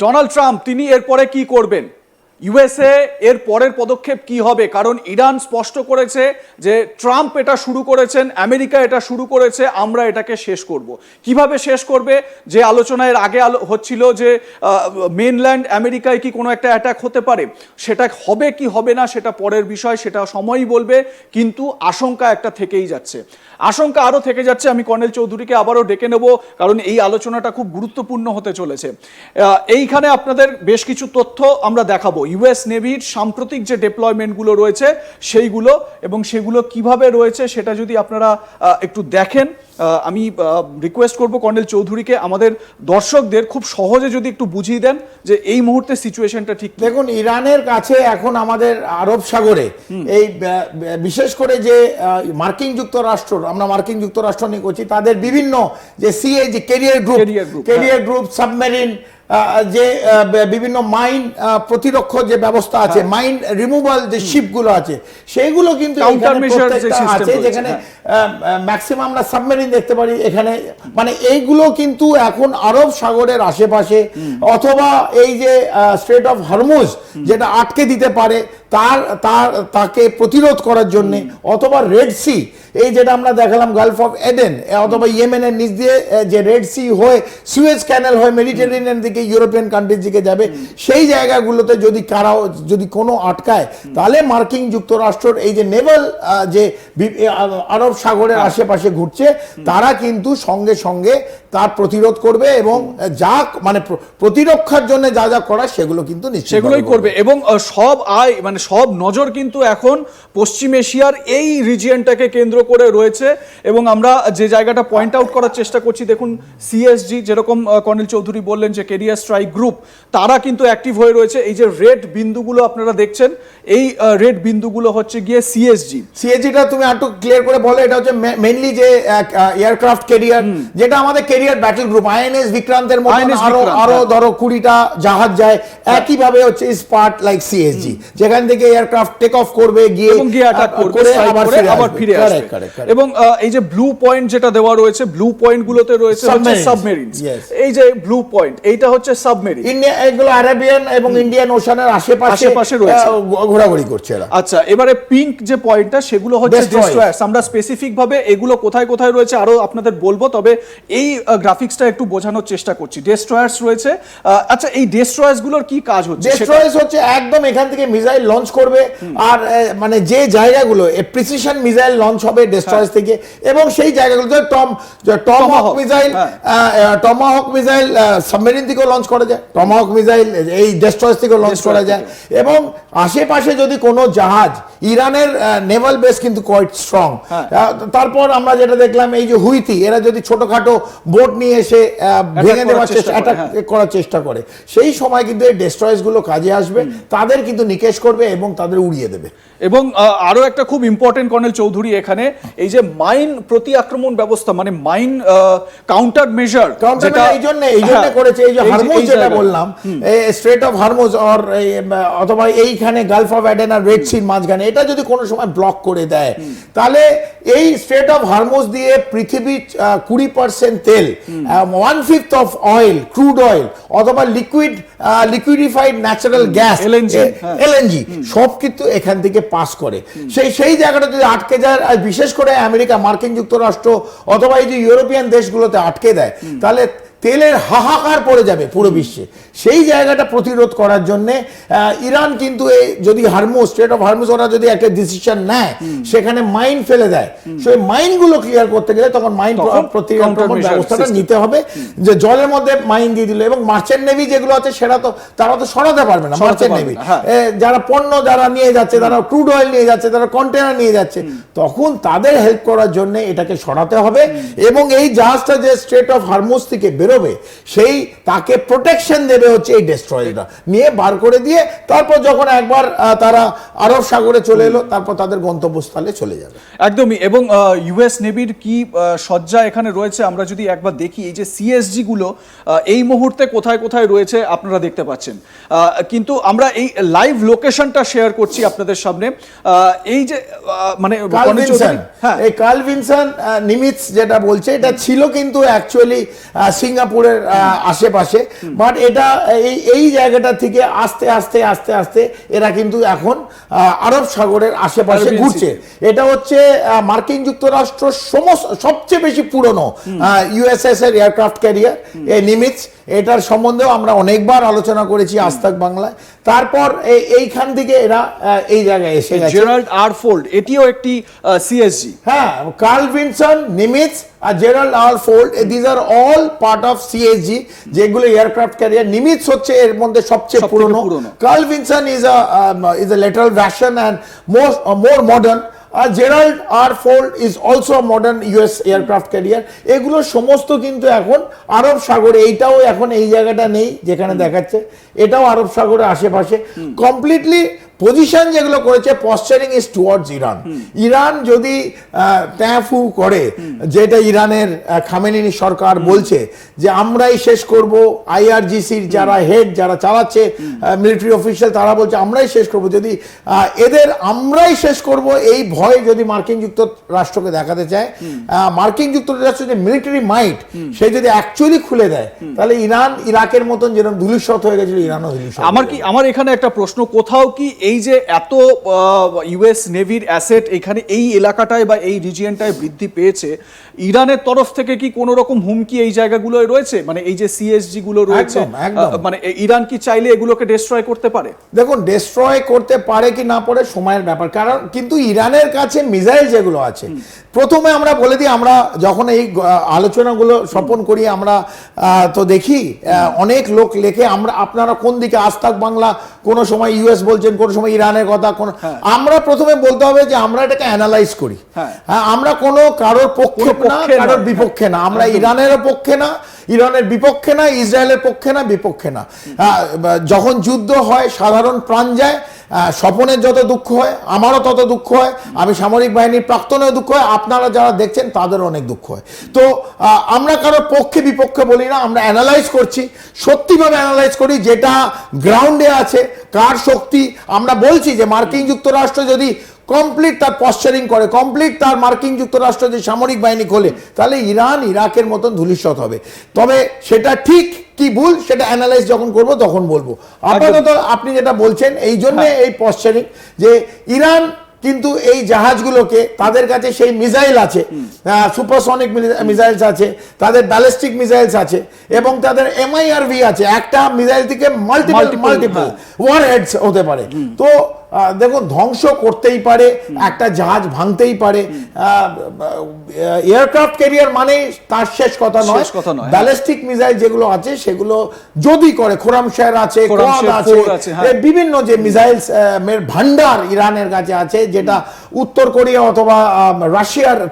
Donald Trump, তিনি এরপরে কি করবেন? ইউএসএ এর পরের পদক্ষেপ কি হবে? কারণ ইরান স্পষ্ট করেছে যে ট্রাম্প এটা শুরু করেছেন, আমেরিকা এটা শুরু করেছে, আমরা এটাকে শেষ করব। কীভাবে শেষ করবে? যে আলোচনা এর আগে আলো হচ্ছিল যে মেনল্যান্ড আমেরিকায় কি কোনো একটা অ্যাটাক হতে পারে? সেটা হবে কি হবে না সেটা পরের বিষয়, সেটা সময়ই বলবে, কিন্তু আশঙ্কা একটা থেকেই যাচ্ছে। আশঙ্কা আরও থেকে যাচ্ছে। আমি কর্নেল চৌধুরীকে আবারও ডেকে নেব, কারণ এই আলোচনাটা খুব গুরুত্বপূর্ণ হতে চলেছে। এইখানে আপনাদের বেশ কিছু তথ্য আমরা দেখাবো। ইউএস নেভির সাম্প্রতিক যে ডেপ্লয়মেন্টগুলো রয়েছে, সেইগুলো এবং সেগুলো কীভাবে রয়েছে সেটা যদি আপনারা একটু দেখেন। আমি রিকোয়েস্ট করব কর্নেল চৌধুরীকে। আমাদের দর্শকদের খুব সহজে যদি একটু বুঝিয়ে দেন যে এই মুহূর্তে সিচুয়েশনটা ঠিক দেখুন ইরানের কাছে এখন আমাদের আরব সাগরে এই বিশেষ করে যে মার্কিন যুক্তরাষ্ট্র আমরা মার্কিন যুক্তরাষ্ট্র নিয়ে করছি তাদের বিভিন্ন যে সিএ যে carrier group carrier group submarine যে বিভিন্ন মাইন প্রতিরক্ষ যে ব্যবস্থা আছে হ্যাঁ। মাইন রিমুভাল যে শিপগুলো আছে সেইগুলো কিন্তু আছে যেখানে। ম্যাক্সিমাম আমরা সাবমেরিন দেখতে পারি এখানে মানে এইগুলো কিন্তু এখন আরব সাগরের আশেপাশে অথবা এই যে স্ট্রেট অফ হরমুজ যেটা আটকে দিতে পারে তার তার তাকে প্রতিরোধ করার জন্য অথবা রেড সি এই যেটা আমরা দেখালাম গালফ অফ এডেন অথবা ইয়েমেনের নিচ দিয়ে যে রেড সি হয়ে সুয়েজ ক্যানেল হয়ে মেডিটেরিয়ান দিকে ইউরোপিয়ান কান্ট্রির দিকে যাবে সেই জায়গাগুলোতে যদি কারাও যদি কোনো আটকায় তাহলে মার্কিন যুক্তরাষ্ট্রের এই যে নেভাল যে আরব সাগরের আশেপাশে ঘুরছে তারা কিন্তু সঙ্গে সঙ্গে তার প্রতিরোধ করবে এবং যা মানে প্রতিরক্ষার জন্য যা যা করা সেগুলো কিন্তু সেগুলোই করবে এবং সব আয় মানে সব নজর কিন্তু এখন পশ্চিম এশিয়ার এই রিজিয়নটাকে কেন্দ্র করে রয়েছে এবং আমরা যে জায়গাটা পয়েন্ট আউট করার চেষ্টা করছি দেখুন সিএসজি যেরকম কর্নেল চৌধুরী বললেন যে কেরিয়ার স্ট্রাইক গ্রুপ তারা কিন্তু অ্যাক্টিভ হয়ে রয়েছে। এই যে রেড বিন্দুগুলো আপনারা দেখছেন এই রেড বিন্দুগুলো হচ্ছে গিয়ে সিএসজি সিএজিটা তুমি একটু ক্লিয়ার করে বলো এটা হচ্ছে মেইনলি যে এয়ারক্রাফট কেরিয়ার যেটা আমাদের কেরিয়ার ব্যাটল গ্রুপ আইএনএস বিক্রান্তের মতো আরও আরও। ধরো কুড়িটা জাহাজ যায় একই ভাবে হচ্ছে স্পার্ট লাইক সিএসজি যেখান থেকে এয়ারক্রাফট টেক অফ করবে গিয়ে এবং গিয়ে অ্যাটাক করবে করে আবার ফিরে আসবে। এবং এই যে ব্লু পয়েন্ট যেটা দেওয়া রয়েছে ব্লু পয়েন্ট গুলোতে রয়েছে হচ্ছে সাবমেরিন এই যে ব্লু পয়েন্ট এইটা হচ্ছে সাবমেরিন ইন্ডিয়া এগুলো আরাবিয়ান এবং ইন্ডিয়ান ওশানের আশেপাশে আশেপাশে রয়েছে। ঘোরাঘুরি করছে এরা। আচ্ছা এবারে পিঙ্ক যে পয়েন্টটা সেগুলো হচ্ছে. ডেস্ট্রয়ার্স আমরা স্পেসিফিক ভাবে এগুলো কোথায় কোথায় রয়েছে আরও আপনাদের বলব তবে এই গ্রাফিক্সটা একটু বোঝানোর চেষ্টা করছি। ডেস্ট্রয়ার্স রয়েছে। আচ্ছা এই ডেস্ট্রয়ার্সগুলোর কি কাজ হচ্ছে? সেটা- ডেস্ট্রয়ার্স হচ্ছে একদম এখান থেকে মিসাইল লঞ্চ করবে। আর মানে যে জায়গাগুলো প্রিসিশন মিসাইল লঞ্চ হবে ডেস্ট্রয়ার্স থেকে। এবং সেই জায়গাগুলোতে tom Tomahawk missile. Tomahawk missile submarine থেকেও লঞ্চ করা যায় টমাহক মিসাইল এই ডেস্ট্রয়ার্স থেকেও লঞ্চ করা যায় এবং আশেপাশে যদি কোনো জাহাজ ইরানের নেভাল বেস কিন্তু কোয়াইট স্ট্রং হ্যাঁ। তারপর আমরা যেটা দেখলাম এই যে হুইতি এরা যদি ছোটখাটো বোট নিয়ে এসে ভেঙে দেওয়ার চেষ্টা অ্যাটাক হ্যাঁ। করার চেষ্টা করে। সেই সময় কিন্তু এই গুলো কাজে আসবে তাদের কিন্তু নিকেশ করবে এবং তাদের উড়িয়ে দেবে। এবং আহ, আরও একটা খুব ইম্পর্টেন্ট কর্নেল চৌধুরী এখানে এই যে মাইন প্রতি আক্রমণ ব্যবস্থা মানে মাইন কাউন্টার মেজার এই জন্য এই জন্য করেছে এই যে হারমুজ যেটা বললাম স্ট্রেট অফ হারমুজ অর অথবা এইখানে গালফ অফ অ্যাডেন আর রেড সির মাঝখানে এটা যদি কোনো সময় ব্লক করে দেয় তাহলে এই স্ট্রেট অফ হারমুজ দিয়ে পৃথিবীর কুড়ি পার্সেন্ট তেল one fifth of oil crude oil অথবা liquid liquefied natural gas. LNG সব কিন্তু এখান থেকে পাস করে। সেই সেই জায়গাটা যদি আটকে যায় আর বিশেষ করে আমেরিকা মার্কিন যুক্তরাষ্ট্র অথবা এই যে ইউরোপিয়ান দেশগুলোতে আটকে দেয় তাহলে তেলের হাহাকার পড়ে যাবে পুরো বিশ্বে। সেই জায়গাটা প্রতিরোধ করার জন্য ইরান কিন্তু এই যদি হারমুজ স্টেট অফ হারমুজ ওরা যদি একটা ডিসিশন নেয় সেখানে মাইন ফেলে দেয়। সেই মাইনগুলো ক্লিয়ার করতে গেলে তখন মাইন প্রতিরক্ষণ ব্যবস্থাটা নিতে হবে যে জলের মধ্যে মাইন দিয়ে দিল। এবং মার্চেন্ট নেভি যেগুলো আছে সেটা তো তারা তো সরাতে পারবে না মার্চেন্ট নেভি হ্যাঁ। যারা পণ্য যারা নিয়ে যাচ্ছে তারা ক্রুড অয়েল নিয়ে যাচ্ছে তারা কন্টেনার নিয়ে যাচ্ছে তখন তাদের হেল্প করার জন্য এটাকে সরাতে হবে। এবং এই জাহাজটা যে স্টেট অফ হারমোস থেকে বেরোবে সেই তাকে প্রোটেকশন দেবে হচ্ছে এই ডেস্ট্রয়েলটা নিয়ে বার করে দিয়ে তারপর যখন একবার তারা আরব সাগরে চলে এলো তারপর তাদের গন্তব্যস্থলে চলে যাবে। একদমই এবং ইউএস নেভির কি সজ্জা এখানে রয়েছে আমরা যদি একবার দেখি এই যে সিএসজি গুলো এই মুহূর্তে কোথায় কোথায় রয়েছে আপনারা দেখতে পাচ্ছেন। কিন্তু আমরা এই লাইভ লোকেশনটা শেয়ার করছি আপনাদের সামনে। এই যে মানে হ্যাঁ। এই কার্ল ভিনসন নিমিটস যেটা বলছে এটা ছিল কিন্তু অ্যাকচুয়ালি সিঙ্গাপুরের আশেপাশে বাট এটা এই এই জায়গাটা থেকে আস্তে আস্তে আস্তে আস্তে এরা কিন্তু এখন আরব সাগরের আশেপাশে ঘুরছে। এটা হচ্ছে মার্কিন যুক্তরাষ্ট্র সমস্ত সবচেয়ে বেশি পুরনো ইউএসএস এর এয়ারক্রাফট ক্যারিয়ার এই নিমিটস এটার সম্বন্ধেও আমরা অনেকবার আলোচনা করেছি আস্তাক বাংলায়। তারপর এইখান থেকে এরা এই জায়গায় এসে গেছে। জেরাল্ড আর ফোল্ড এটিও একটি সিএসজি হ্যাঁ Carl Vinson Nimitz R Gerald R Ford these are all part of CSG যেগুলো এয়ারক্রাফট ক্যারিয়ার নিমিটস হচ্ছে এর মধ্যে সবচেয়ে পুরনো। Carl Vinson is a is a lateral version and more more modern R Gerald R Ford is also modern US aircraft carrier এগুলো সমস্ত কিন্তু এখন আরব সাগরে এইটাও এখন এই জায়গাটা নেই যেখানে দেখাচ্ছে। এটাও আরব সাগরের আশেপাশে। কমপ্লিটলি পজিশন যেগুলো করেছে posturing is towards Iran Iran যদি ট্যাফু করে যেটা ইরানের আহ, খামেনি সরকার বলছে যে আমরাই শেষ করব আইআরজিসির যারা হেড যারা চালাচ্ছে মিলিটারি অফিসিয়াল তারা বলছে আমরাই শেষ করব। যদি এদের আমরাই শেষ করব এই ভয় যদি মার্কিন যুক্তরাষ্ট্রকে দেখাতে চায় আহ, মার্কিন যুক্তরাষ্ট্র যে মিলিটারি মাইট সে যদি অ্যাকচুয়ালি খুলে দেয় তাহলে ইরান ইরাকের মতন যেরকম ধুলিস্বত হয়ে গেছিল ইরানও ধুলিস্বত আমার কি আমার এখানে একটা প্রশ্ন কোথাও কি এই যে এত ইউএস নেভির অ্যাসেট এখানে এই এলাকাটায় বা এই রিজিয়নটায় বৃদ্ধি পেয়েছে ইরানের তরফ থেকে কি কোনো রকম হুমকি এই জায়গাগুলোয় রয়েছে? মানে এই যে সিএসজি গুলো রয়েছে। মানে ইরান কি চাইলে এগুলোকে ডিস্ট্রয় করতে পারে? দেখুন ডিস্ট্রয় করতে পারে কি না পারে সময়ের ব্যাপার। কারণ কিন্তু ইরানের কাছে মিসাইল যেগুলো আছে প্রথমে আমরা বলে দিই আমরা যখন এই আলোচনাগুলো স্বপন করি আমরা তো দেখি অনেক লোক লেখে আমরা আপনারা কোন দিকে আস্তাক বাংলা কোন সময় ইউএস বলছেন কোন সময় ইরানের কথা কোন আমরা প্রথমে বলতে হবে যে আমরা এটাকে অ্যানালাইজ করি। হ্যাঁ। হ্যাঁ, আমরা কোনো কারোর পক্ষে না কারোর বিপক্ষে না। আমরা ইরানের পক্ষে না ইরানের বিপক্ষে না ইসরায়েলের পক্ষে না বিপক্ষে না। যখন যুদ্ধ হয় সাধারণ প্রাণ যায় স্বপনের যত দুঃখ হয় আমারও তত দুঃখ হয় আমি সামরিক বাহিনীর প্রাক্তনেও দুঃখ হয় আপনারা যারা দেখছেন তাদেরও অনেক দুঃখ হয়। তো আমরা কারোর পক্ষে বিপক্ষে বলি না আমরা অ্যানালাইজ করছি। সত্যিভাবে অ্যানালাইজ করি যেটা গ্রাউন্ডে আছে কার শক্তি। আমরা বলছি যে মার্কিন যুক্তরাষ্ট্র যদি কমপ্লিট তার পশ্চারিং করে কমপ্লিট তার মার্কিন যুক্তরাষ্ট্র যে সামরিক বাহিনী খোলে তাহলে ইরান ইরাকের মতন ধূলিসাৎ হবে। তবে সেটা ঠিক কি ভুল সেটা অ্যানালাইজ যখন করব তখন বলব। আপাতত আপনি যেটা বলছেন এই জন্য এই পশ্চারিং যে ইরান কিন্তু এই জাহাজগুলোকে তাদের কাছে সেই মিসাইল আছে সুপারসনিক মিসাইলস আছে তাদের ব্যালিস্টিক মিসাইলস আছে এবং তাদের এমআইআরভি আছে। একটা মিসাইল থেকে মাল্টিপল মাল্টিপল। ওয়ার হেডস হতে পারে। তো আহ, দেখুন ধ্বংস করতেই পারে একটা জাহাজ ভাঙতেই পারে এয়ারক্রাফট ক্যারিয়ার মানে তার শেষ কথা নয়। ব্যালিস্টিক মিসাইল যেগুলো আছে সেগুলো যদি করে খোরামশের আছে কোয়াদ আছে হ্যাঁ। বিভিন্ন যে মিসাইলস এর ভান্ডার ইরানের কাছে আছে যেটা উত্তর কোরিয়া অথবা রাশিয়ার